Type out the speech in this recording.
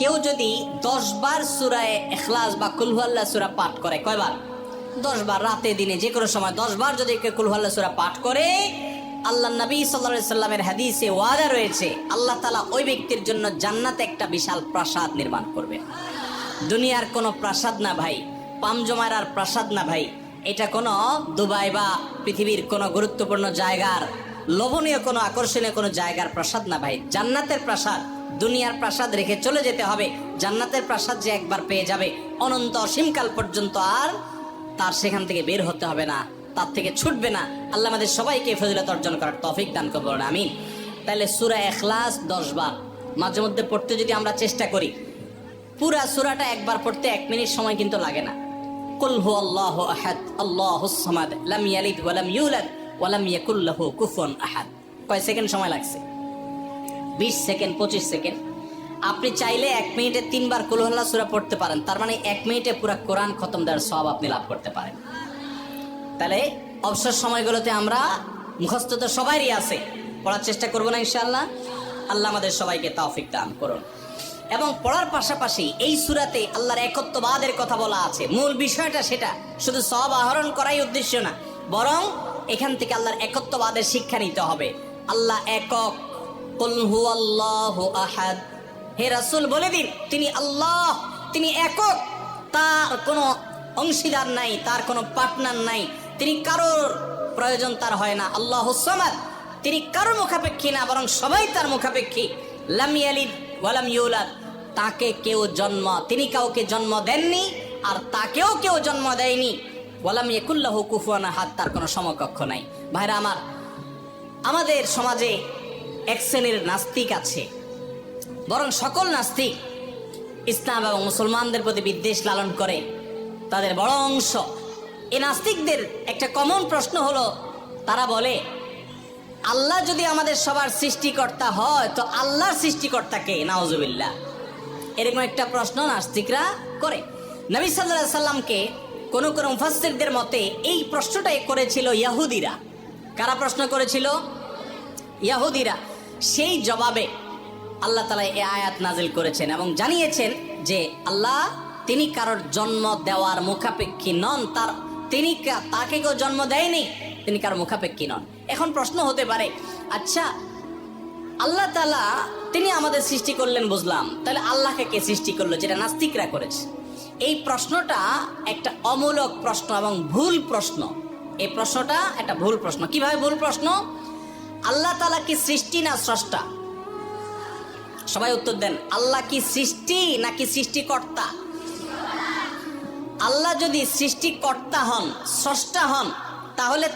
কেউ যদি দশ বার সুরায় এখলাস বা কুলহুয়াল্লাহ সুরা পাঠ করে, কয়বার? দশ বার রাতে, দিনে, যে কোনো সময় দশ বার যদি কেউ কুলহুয়াল্লাহ সুরা পাঠ করে, আল্লাহ নবী সাল্লা সাল্লামের হাদিসে ওয়াদা রয়েছে, আল্লাহ তালা ওই ব্যক্তির জন্য জান্নাতে একটা বিশাল প্রাসাদ নির্মাণ করবে। দুনিয়ার কোনো প্রাসাদ না ভাই পামজমারার প্রাসাদ না ভাই, এটা কোনো দুবাই বা পৃথিবীর কোনো গুরুত্বপূর্ণ জায়গার, লোভনীয় কোনো আকর্ষণীয় কোনো জায়গার প্রাসাদ না ভাই, জান্নাতের প্রাসাদ। দুনিয়ার প্রাসাদ রেখে চলে যেতে হবে। জান্নাতের প্রাসাদ যে একবার পেয়ে যাবে, অনন্ত অসীমকাল পর্যন্ত আর তার সেখান থেকে বের হতে হবে না, তার থেকে ছুটবে না। আল্লাহ আমাদের সবাইকে ফজিলত অর্জন করার তফিক দান করব আমি তাহলে সুরা এখলাস দশ বার। মাঝে মধ্যে পড়তে যদি আমরা চেষ্টা করি, পুরা সুরাটা একবার পড়তে এক মিনিট সময় কিন্তু লাগে না। কুল আল্লাহু আহাদ আল্লাহুস সামাদ, লাম ইয়ালিদ ওয়া লাম ইউলাদ ওয়া লাম ইয়াকুল লাহু কুফুয়ান আহাদ। কয় সেকেন্ড সময় লাগছে? 20 সেকেন্ড 25 সেকেন্ড। আপনি চাইলে এক মিনিটে তিনবার কুলহল্লা সূরা পড়তে পারেন। তার মানে এক মিনিটে পুরো কোরআন খতম দেওয়ার সব আপনি লাভ করতে পারেন। তাহলে অবসর সময়গুলোতে আমরা মুখস্থ তো সবারই আছে। পড়ার চেষ্টা করব না ইনশাআল্লাহ। আল্লাহ আমাদের সবাইকে তৌফিক দান করুন। এবং পড়ার পাশাপাশি এই সুরাতে আল্লাহর একত্ববাদের কথা বলা আছে। মূল বিষয়টা সেটা, শুধু সব আহরণ করাই উদ্দেশ্য না, বরং এখান থেকে আল্লাহর একত্ববাদের শিক্ষা নিতে হবে। আল্লাহ একক কুল হুয়াল্লাহু আহাদ। হে রাসূল, বলে দিন, তিনি আল্লাহ, তিনি একক। তার কোনো অংশীদার নাই, তার কোনো পার্টনার নাই। তিনি কারোর প্রয়োজন তার হয় না। আল্লাহ সামাদ, তিনি কারোর মুখাপেক্ষী না, বরং সবাই তার মুখাপেক্ষী। লাম ইয়ালিদ ওয়ালাম ইউলাদ, তাকে কেউ জন্ম, তিনি কাউকে জন্ম দেননি, আর তাকেও কেউ জন্ম দেয়নি। ওয়ালাম ইয়াকুল্লাহু কুফুয়ান হাত তার কোনো সমকক্ষ নাই। ভাইরা আমার, আমাদের সমাজে এক শ্রেণির নাস্তিক আছে। বরং সকল নাস্তিক ইসলাম এবং মুসলমানদের প্রতি বিদ্বেষ লালন করে। তাদের বড় অংশ। এই নাস্তিকদের একটা কমন প্রশ্ন হলো, তারা বলে, আল্লাহ যদি আমাদের সবার সৃষ্টিকর্তা হয়, তো আল্লাহর সৃষ্টিকর্তা কে? নাওজুবিল্লাহ এরকম একটা প্রশ্ন নাস্তিকরা করে। নবী সাল্লাহ সাল্লামকে কোন কোন মুফাসসিরদের মতে এই প্রশ্নটাই করেছিল ইয়াহুদিরা। কারা প্রশ্ন করেছিল? ইয়াহুদিরা। সেই জবাবে আল্লাহ তালা এ আয়াত নাজিল করেছেন এবং জানিয়েছেন যে আল্লাহ তিনি কারোর জন্ম দেওয়ার মুখাপেক্ষী নন, তার তিনি তাকে কেউ জন্ম দেয়নি, তিনি কারোর মুখাপেক্ষী নন। এখন প্রশ্ন হতে পারে আচ্ছা আল্লাহ তালা তিনি আমাদের সৃষ্টি করলেন বুঝলাম, তাহলে আল্লাহকে কে সৃষ্টি করল যেটা নাস্তিকরা করেছে? এই প্রশ্নটা একটা অমূলক প্রশ্ন এবং ভুল প্রশ্ন। এই প্রশ্নটা একটা ভুল প্রশ্ন। কীভাবে ভুল প্রশ্ন? আল্লাহ তালা কি সৃষ্টি না স্রষ্টা? সবাই উত্তর দেন, আল্লাহ কি সৃষ্টি নাকি সৃষ্টিকর্তা? আল্লাহ যদি সৃষ্টিকর্তা হন, স্রষ্টা হন, তাহলে